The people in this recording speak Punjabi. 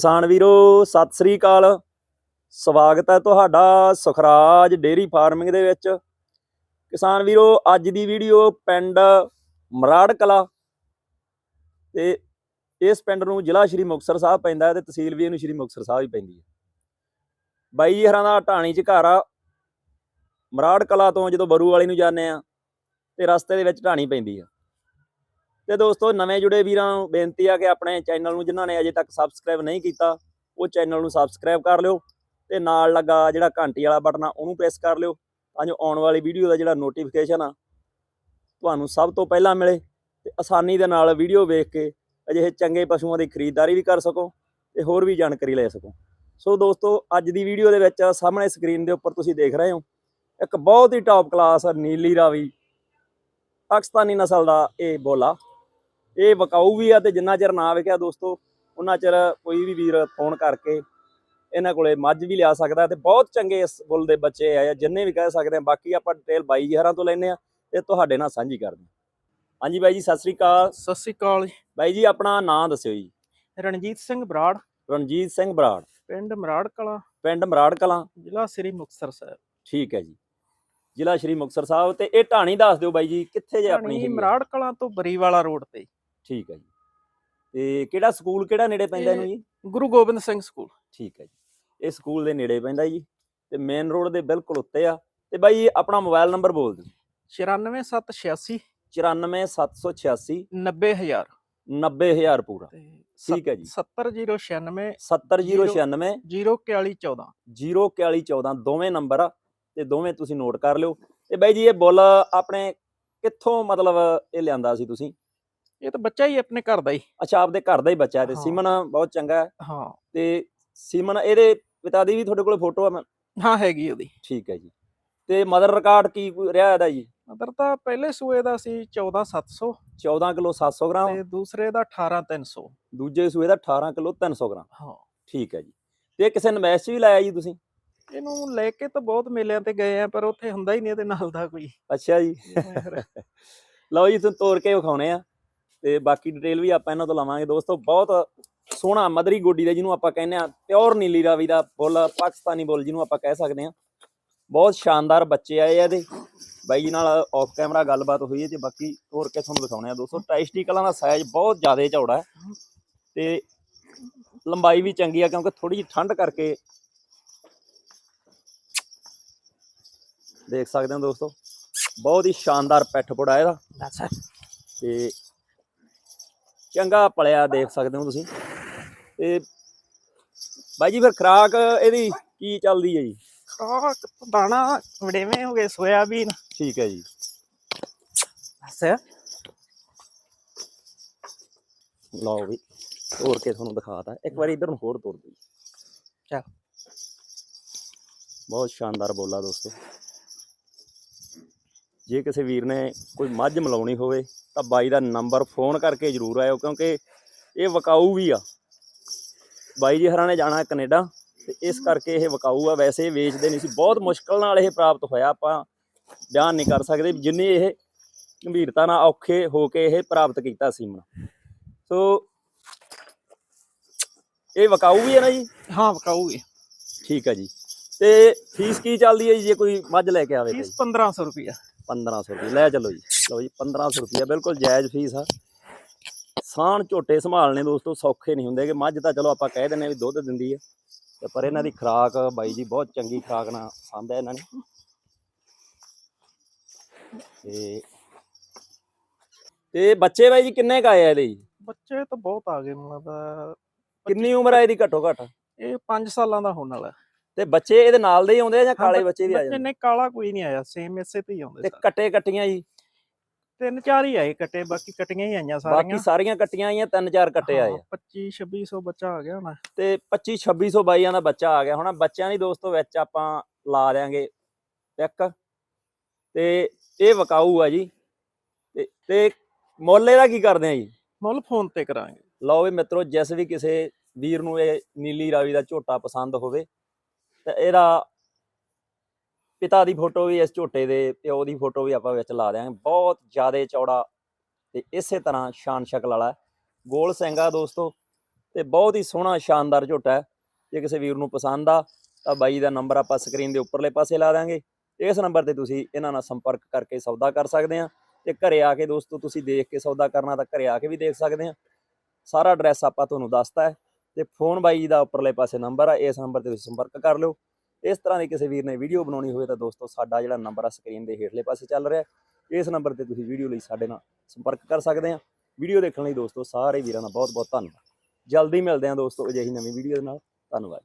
ਕਿਸਾਨ ਵੀਰੋ, ਸਤਿ ਸ੍ਰੀ ਅਕਾਲ। ਸਵਾਗਤ ਹੈ ਤੁਹਾਡਾ ਸੁਖਰਾਜ ਡੇਰੀ ਫਾਰਮਿੰਗ ਦੇ ਵਿੱਚ। ਕਿਸਾਨ ਵੀਰੋ, ਅੱਜ ਦੀ ਵੀਡੀਓ ਪਿੰਡ ਮਰਾੜ ਕਲਾ ਤੇ ਇਸ ਪਿੰਡ ਨੂੰ ਜ਼ਿਲ੍ਹਾ ਸ਼੍ਰੀ ਮੁਕਤਸਰ ਸਾਹਿਬ ਪੈਂਦਾ ਹੈ ਤੇ ਤਹਿਸੀਲ ਵੀ ਇਹਨੂੰ ਸ਼੍ਰੀ ਮੁਕਤਸਰ ਸਾਹਿਬ ਹੀ ਪੈਂਦੀ ਹੈ। ਬਾਈ ਜੀ ਹਰਾਂ ਦਾ ਢਾਣੀ ਚ ਘਰ ਆ। ਮਰਾੜ ਕਲਾ ਤੋਂ ਜਦੋਂ ਬਰੂ ਵਾਲੀ ਨੂੰ ਜਾਂਦੇ ਆ ਤੇ ਰਸਤੇ ਦੇ ਵਿੱਚ ਢਾਣੀ ਪੈਂਦੀ ਆ। ਤੇ ਦੋਸਤੋ, ਨਵੇਂ ਜੁੜੇ ਵੀਰਾਂ ਨੂੰ ਬੇਨਤੀ ਆ ਕਿ ਆਪਣੇ ਚੈਨਲ ਨੂੰ ਜਿਨ੍ਹਾਂ ਨੇ ਅਜੇ ਤੱਕ ਸਬਸਕ੍ਰਾਈਬ ਨਹੀਂ ਕੀਤਾ, ਉਹ ਚੈਨਲ ਨੂੰ ਸਬਸਕ੍ਰਾਈਬ ਕਰ ਲਿਓ ਤੇ ਨਾਲ ਲੱਗਾ ਜਿਹੜਾ ਘੰਟੀ ਵਾਲਾ ਬਟਨ ਆ, ਉਹਨੂੰ ਪ੍ਰੈਸ ਕਰ ਲਿਓ ਤਾਂ ਜੋ ਆਉਣ ਵਾਲੀ ਵੀਡੀਓ ਦਾ ਜਿਹੜਾ ਨੋਟੀਫਿਕੇਸ਼ਨ ਆ, ਤੁਹਾਨੂੰ ਸਭ ਤੋਂ ਪਹਿਲਾਂ ਮਿਲੇ ਤੇ ਆਸਾਨੀ ਦੇ ਨਾਲ ਵੀਡੀਓ ਵੇਖ ਕੇ ਅਜਿਹੇ ਚੰਗੇ ਪਸ਼ੂਆਂ ਦੀ ਖਰੀਦਦਾਰੀ ਵੀ ਕਰ ਸਕੋ ਤੇ ਹੋਰ ਵੀ ਜਾਣਕਾਰੀ ਲੈ ਸਕੋ। ਸੋ ਦੋਸਤੋ, ਅੱਜ ਦੀ ਵੀਡੀਓ ਦੇ ਵਿੱਚ ਸਾਹਮਣੇ ਸਕਰੀਨ ਦੇ ਉੱਪਰ ਤੁਸੀਂ ਦੇਖ ਰਹੇ ਹੋ, ਇੱਕ ਬਹੁਤ ਹੀ ਟੌਪ ਕਲਾਸ ਨੀਲੀ ਰਾਵੀ, ਪਾਕਿਸਤਾਨੀ ਨਸਲ ਦਾ ਇਹ ਬੋਲਾ। ਇਹ ਵਕਾਊ ਵੀ ਆ ਤੇ ਜਿੰਨਾ ਚਿਰ ਨਾ ਵਿਕਿਆ ਦੋਸਤੋ ਉਹਨਾਂ ਚਿਰ ਕੋਈ ਵੀ ਵੀਰ ਫੋਨ ਕਰਕੇ ਇਹਨਾਂ ਕੋਲੇ ਮੱਝ ਵੀ ਲਿਆ ਸਕਦਾ ਤੇ ਬਹੁਤ ਚੰਗੇ ਇਸ ਬੁੱਲ ਦੇ ਬੱਚੇ ਆ ਜਿੰਨੇ ਵੀ ਕਹਿ ਸਕਦੇ ਆ ਬਾਕੀ ਆਪਾਂ ਡਿਟੇਲ ਬਾਈ ਜੀ ਹਰਾਂ ਤੋਂ ਲੈਨੇ ਆ ਤੇ ਤੁਹਾਡੇ ਨਾਲ ਸਾਂਝੀ ਕਰਦੇ ਹਾਂਜੀ ਬਾਈ ਜੀ ਸਤਿ ਸ੍ਰੀ ਅਕਾਲ। ਸਤਿ ਸ੍ਰੀ ਅਕਾਲ ਜੀ। ਬਾਈ ਜੀ ਆਪਣਾ ਨਾਂ ਦੱਸਿਓ ਜੀ। ਰਣਜੀਤ ਸਿੰਘ ਬਰਾੜ। ਰਣਜੀਤ ਸਿੰਘ ਬਰਾੜ। ਪਿੰਡ ਮਰਾੜ ਕਲਾਂ। ਪਿੰਡ ਮਰਾੜ ਕਲਾਂ। ਜ਼ਿਲ੍ਹਾ ਸ੍ਰੀ ਮੁਕਤਸਰ ਸਾਹਿਬ। ਠੀਕ ਹੈ ਜੀ। ਜ਼ਿਲ੍ਹਾ ਸ਼੍ਰੀ ਮੁਕਤਸਰ ਸਾਹਿਬ ਤੇ ਇਹ ਢਾਣੀ ਦੱਸ ਦਿਓ ਬਾਈ ਜੀ ਕਿੱਥੇ ਜੇ ਆਪਣੀ? ਮਰਾੜ ਕਲਾਂ ਤੋਂ ਬਰੀਵਾਲਾ ਰੋਡ ਤੇ। ਠੀਕ ਹੈ ਜੀ। ਤੇ ਕਿਹੜਾ ਸਕੂਲ ਕਿਹੜਾ ਨੇੜੇ ਪੈਂਦਾ ਇਹਨੂੰ ਜੀ? ਗੁਰੂ ਗੋਬਿੰਦ ਸਿੰਘ ਸਕੂਲ। ਠੀਕ ਹੈ ਜੀ। ਇਹ ਸਕੂਲ ਦੇ ਨੇੜੇ ਪੈਂਦਾ ਜੀ ਤੇ ਮੇਨ ਰੋਡ ਦੇ ਬਿਲਕੁਲ ਉੱਤੇ ਆ। ਤੇ ਬਾਈ ਆਪਣਾ ਮੋਬਾਈਲ ਨੰਬਰ ਬੋਲ ਦਿਓ। 94786 94786 90000 90000 ਪੂਰਾ। ਠੀਕ ਹੈ ਜੀ। 70096 70096 04114 04114 ਦੋਵੇਂ ਨੰਬਰ ਆ ਤੇ ਦੋਵੇਂ ਤੁਸੀਂ ਨੋਟ ਕਰ ਲਿਓ। ਤੇ ਬਾਈ ਜੀ ਇਹ ਬੁੱਲ ਆਪਣੇ ਕਿੱਥੋਂ ਮਤਲਬ ਇਹ ਲਿਆਂਦਾ ਸੀ ਤੁਸੀਂ? ਇਹ ਤਾਂ ਬੱਚਾ ਹੀ ਆਪਣੇ ਘਰ ਦਾ ਹੀ। ਅੱਛਾ ਆਪਦੇ ਘਰ ਦਾ ਹੀ ਬੱਚਾ ਤੇ। ਸੀਮਨ ਬਹੁਤ ਚੰਗਾ ਹੈ। ਹਾਂ। ਤੇ ਸੀਮਨ ਇਹਦੇ ਪਿਤਾ ਦੀ ਵੀ ਤੁਹਾਡੇ ਕੋਲ ਫੋਟੋ ਆ ਮੈਂ- ਹਾਂ ਹੈਗੀ ਉਹਦੀ। ਠੀਕ ਹੈ ਜੀ। ਤੇ ਮਦਰ ਰਿਕਾਰਡ ਕੀ ਰਿਹਾ ਇਹਦਾ ਜੀ? ਮਦਰ ਤਾਂ ਪਹਿਲੇ ਸੂਏ ਦਾ ਸੀ 14700 14 ਕਿਲੋ 700 ਗ੍ਰਾਮ। ਤੇ ਦੂਸਰੇ ਦਾ 18300 ਦੂਜੇ ਸੂਏ ਦਾ 18 ਕਿਲੋ 300 ਗ੍ਰਾਮ। ਹਾਂ। ਠੀਕ ਹੈ ਜੀ। ਤੇ ਕਿਸੇ ਨਮੈਸ਼ ਵੀ ਲਾਇਆ ਜੀ ਤੁਸੀਂ? ਇਹਨੂੰ ਲੈ ਕੇ ਤਾਂ ਬਹੁਤ ਮੇਲਿਆਂ ਤੇ ਗਏ ਆ ਪਰ ਉੱਥੇ ਹੁੰਦਾ ਹੀ ਨਹੀਂ ਇਹਦੇ ਨਾਲ ਦਾ ਕੋਈ। ਅੱਛਾ ਜੀ। ਲਓ ਜੀ ਤੁਹਾਨੂੰ ਤੋੜ ਕੇ ਵਿਖਾਉਣੇ ਆ। ਤੇ ਬਾਕੀ ਡਿਟੇਲ ਵੀ ਆਪਾਂ ਇਹਨਾਂ ਤੋਂ ਲਵਾਂਗੇ ਦੋਸਤੋ ਬਹੁਤ ਸੋਹਣਾ ਮਦਰੀ ਗੋਡੀ ਦਾ ਜਿਹਨੂੰ ਆਪਾਂ ਕਹਿੰਦੇ ਆ ਪਿਓਰ ਨੀਲੀ ਰਾਵੀ ਦਾ ਬੁੱਲ ਪਾਕਿਸਤਾਨੀ ਬੁੱਲ ਜਿਹਨੂੰ ਆਪਾਂ ਕਹਿ ਸਕਦੇ ਆ ਬਹੁਤ ਸ਼ਾਨਦਾਰ ਬੱਚੇ ਆਏ ਆ ਇਹਦੇ। ਬਾਈ ਜੀ ਨਾਲ ਆਫ ਕੈਮਰਾ ਗੱਲਬਾਤ ਹੋਈ ਹੈ ਤੇ ਬਾਕੀ ਤੋੜ ਕੇ ਤੁਹਾਨੂੰ ਦਿਖਾਉਣੇ ਆ ਦੋਸਤੋ। ਟਾਈਸਟੀਕਲਾਂ ਦਾ ਸਾਈਜ਼ ਬਹੁਤ ਜ਼ਿਆਦਾ ਚੌੜਾ ਹੈ ਤੇ ਲੰਬਾਈ ਵੀ ਚੰਗੀ ਆ ਕਿਉਂਕਿ ਥੋੜੀ ਜਿਹੀ ਠੰਡ ਕਰਕੇ ਦੇਖ ਸਕਦੇ ਹੋ ਦੋਸਤੋ। ਬਹੁਤ ਹੀ ਸ਼ਾਨਦਾਰ ਪੈਠ ਪੁੜਾ ਇਹਦਾ। ਤੇ ਚੰਗਾ ਪਲਿਆ ਦੇਖ ਸਕਦੇ ਹੋ ਤੁਸੀਂ। ਤੇ ਬਾਈ ਜੀ ਫਿਰ ਖਰਾਕ ਇਹਦੀ ਕੀ ਚੱਲਦੀ ਹੈ ਜੀ? ਖਰਾਕ ਦਾਣਾ ਵੜੇਵੇਂ ਹੋ ਗਏ ਸੋਇਆਬੀਨ। ਠੀਕ ਹੈ ਜੀ। ਬਸ। ਲਓ ਵੀ ਤੋੜ ਕੇ ਤੁਹਾਨੂੰ ਦਿਖਾਤਾ। ਇੱਕ ਵਾਰੀ ਇਧਰ ਨੂੰ ਹੋਰ ਤੋੜ ਦਿਓ। ਚੱਲ। ਬਹੁਤ ਸ਼ਾਨਦਾਰ ਬੋਲਾ ਦੋਸਤੋ। ਜੇ ਕਿਸੇ ਵੀਰ ਨੇ ਕੋਈ ਮੱਝ ਮਲਾਉਣੀ ਹੋਵੇ ਤਾਂ ਬਾਈ ਦਾ ਨੰਬਰ ਫੋਨ ਕਰਕੇ ਜਰੂਰ ਆਇਓ ਕਿਉਂਕਿ ਇਹ ਵਕਾਊ ਵੀ ਆ। ਬਾਈ ਜੀ ਹਰਾਂ ਨੇ ਜਾਣਾ ਕੈਨੇਡਾ ਤੇ ਇਸ ਕਰਕੇ ਇਹ ਵਕਾਊ ਆ। ਵੈਸੇ ਇਹ ਵੇਚਦੇ ਨਹੀਂ ਸੀ। ਬਹੁਤ ਮੁਸ਼ਕਲ ਨਾਲ ਇਹ ਪ੍ਰਾਪਤ ਹੋਇਆ। ਆਪਾਂ ਬਿਆਨ ਨਹੀਂ ਕਰ ਸਕਦੇ। ਵੀ ਜਿੰਨੀ ਇਹ ਗੰਭੀਰਤਾ ਨਾਲ ਔਖੇ ਹੋ ਕੇ ਇਹ ਪ੍ਰਾਪਤ ਕੀਤਾ ਸੀ ਮਨ ਸੋ ਇਹ ਵਕਾਊ ਵੀ ਹੈ ਨਾ ਜੀ? ਹਾਂ ਵਕਾਊਗੀ ਠੀਕ ਹੈ ਜੀ। ਤੇ ਫੀਸ ਕੀ ਚੱਲਦੀ ਹੈ ਜੀ? ਜੇ ਕੋਈ ਮੱਝ ਲੈ ਕੇ ਆਵੇ ਤਾਂ ਫੀਸ ਜੀ 1500 ਰੁਪਿਆ 1500 ਰੁਪਏ ਲੈ ਚੱਲੋ ਜੀ। ਲਓ ਜੀ 1500 ਰੁਪਏ ਬਿਲਕੁਲ ਜਾਇਜ਼ ਫੀਸ ਆ। ਸਾਣ ਝੋਟੇ ਸੰਭਾਲਣੇ ਦੋਸਤੋ ਸੌਖੇ ਨਹੀਂ ਹੁੰਦੇ ਕਿ ਮੱਝ ਤਾਂ ਚਲੋ ਆਪਾਂ ਕਹਿ ਦਿੰਨੇ ਵੀ ਦੁੱਧ ਦਿੰਦੀ ਹੈ ਤੇ ਪਰ ਇਹਨਾਂ ਦੀ ਖੁਰਾਕ ਬਾਈ ਜੀ ਬਹੁਤ ਚੰਗੀ ਖੁਰਾਕ ਨਾਲ ਸਾਂਭਿਆ ਇਹਨਾਂ ਨੇ। ਤੇ ਤੇ ਬੱਚੇ ਬਾਈ ਜੀ ਕਿੰਨੇ ਕ ਆਏ ਆ ਇਹਦੇ ਜੀ? ਬੱਚੇ ਤਾਂ ਬਹੁਤ ਆ ਗਏ ਮੈਨੂੰ ਲੱਗਦਾ ਕਿੰਨੀ ਉਮਰ ਆ ਇਹਦੀ ਘੱਟੋ ਘੱਟ? ਇਹ 5 ਸਾਲਾਂ ਦਾ ਹੋਣ ਵਾਲਾ। ਤੇ ਬੱਚੇ ਇਹਦੇ ਨਾਲ ਦੇ ਹੀ ਆਉਂਦੇ ਆ ਜਾਂ ਕਾਲੇ ਬੱਚੇ ਵੀ ਆ ਜਾਂਦੇ? ਨੇ ਕਾਲਾ ਕੋਈ ਨਹੀਂ ਆਇਆ ਸੇਮ ਇਸੇ ਤੇ ਹੀ ਆਉਂਦੇ ਤੇ। ਕੱਟੇ ਕੱਟੀਆਂ ਜੀ ਤਿੰਨ ਚਾਰ ਹੀ ਆਏ ਕੱਟੇ ਬਾਕੀ ਕਟੀਆਂ ਹੀ ਆਈਆਂ ਬਾਕੀ ਸਾਰੀਆਂ ਸਾਰੀਆਂ ਕੱਟੀਆਂ ਆਈਆਂ ਤਿੰਨ ਚਾਰ ਕੱਟੇ ਆਏ ਆ। 25 2600 ਬੱਚਾ ਆ ਗਿਆ ਹੁਣ। ਤੇ 25 2600 ਬਾਈਆਂ ਦਾ ਬੱਚਾ ਆ ਗਿਆ ਹੁਣ। ਬੱਚਿਆਂ ਦੀ ਦੋਸਤੋ ਵਿੱਚ ਆਪਾਂ ਲਾ ਦਿਆਂਗੇ ਇੱਕ। ਤੇ ਇਹ ਵਕਾਊ ਆ ਜੀ। ਤੇ ਤੇ ਮੁੱਲ ਇਹਦਾ ਕੀ ਕਰਦੇ ਆ ਜੀ? ਮੁੱਲ ਫੋਨ ਤੇ ਕਰਾਂਗੇ। ਲਓ ਵੀ ਮਿੱਤਰੋ ਜਿਸ ਵੀ ਕਿਸੇ ਵੀਰ ਨੂੰ ਇਹ ਨੀਲੀ ਰਾਵੀ ਦਾ ਝੋਟਾ ਪਸੰਦ ਹੋਵੇ ਤੇ ਇਹਦਾ ਪਿਤਾ ਦੀ ਫੋਟੋ ਵੀ ਇਸ ਝੋਟੇ ਦੇ ਪਿਓ ਦੀ ਫੋਟੋ ਵੀ ਆਪਾਂ ਵਿੱਚ ਲਾ ਦਿਆਂਗੇ। ਬਹੁਤ ਜ਼ਿਆਦਾ ਚੌੜਾ ਤੇ ਇਸੇ ਤਰ੍ਹਾਂ ਸ਼ਾਨ ਸ਼ਕਲ ਵਾਲਾ ਗੋਲ ਸਿੰਘ ਦੋਸਤੋ, ਤੇ ਬਹੁਤ ਹੀ ਸੋਹਣਾ, ਸ਼ਾਨਦਾਰ ਝੋਟਾ ਹੈ। ਜੇ ਕਿਸੇ ਵੀਰ ਨੂੰ ਪਸੰਦ ਆ, ਤਾਂ ਬਾਈ ਦਾ ਨੰਬਰ ਆਪਾਂ ਸਕਰੀਨ ਦੇ ਉੱਪਰਲੇ ਪਾਸੇ ਲਾ ਦਾਂਗੇ ਇਸ ਨੰਬਰ ਤੇ ਤੁਸੀਂ ਇਹਨਾਂ ਨਾਲ ਸੰਪਰਕ ਕਰਕੇ ਸੌਦਾ ਕਰ ਸਕਦੇ ਆ। ਤੇ ਘਰੇ ਆ ਕੇ ਦੋਸਤੋ, ਤੁਸੀਂ ਦੇਖ ਕੇ ਸੌਦਾ ਕਰਨਾ ਤਾਂ ਘਰੇ ਆ ਕੇ ਵੀ ਦੇਖ ਸਕਦੇ ਆ। ਸਾਰਾ ਐਡਰੈਸ ਆਪਾਂ ਤੁਹਾਨੂੰ ਦੱਸਤਾ ਹੈ। ਤੇ ਫੋਨ ਬਾਈ ਜੀ ਦਾ ਉੱਪਰਲੇ ਪਾਸੇ ਨੰਬਰ ਆ, ਇਸ ਨੰਬਰ ਤੇ ਤੁਸੀਂ ਸੰਪਰਕ ਕਰ ਲਿਓ। ਇਸ ਤਰ੍ਹਾਂ ਦੀ ਕਿਸੇ ਵੀਰ ਨੇ ਵੀਡੀਓ ਬਣਾਉਣੀ ਹੋਵੇ ਤਾਂ ਦੋਸਤੋ, ਸਾਡਾ ਜਿਹੜਾ ਨੰਬਰ ਆ ਸਕਰੀਨ ਦੇ ਹੇਠਲੇ ਪਾਸੇ ਚੱਲ ਰਿਹਾ ਇਸ ਨੰਬਰ ਤੇ ਤੁਸੀਂ ਵੀਡੀਓ ਲਈ ਸਾਡੇ ਨਾਲ ਸੰਪਰਕ ਕਰ ਸਕਦੇ ਆ ਵੀਡੀਓ ਦੇਖਣ ਲਈ ਦੋਸਤੋ, ਸਾਰੇ ਵੀਰਾਂ ਦਾ ਬਹੁਤ ਬਹੁਤ ਧੰਨਵਾਦ। ਜਲਦੀ ਮਿਲਦੇ ਆ ਦੋਸਤੋ, ਅਜਿਹੀ ਨਵੀਂ ਵੀਡੀਓ ਦੇ ਨਾਲ। ਧੰਨਵਾਦ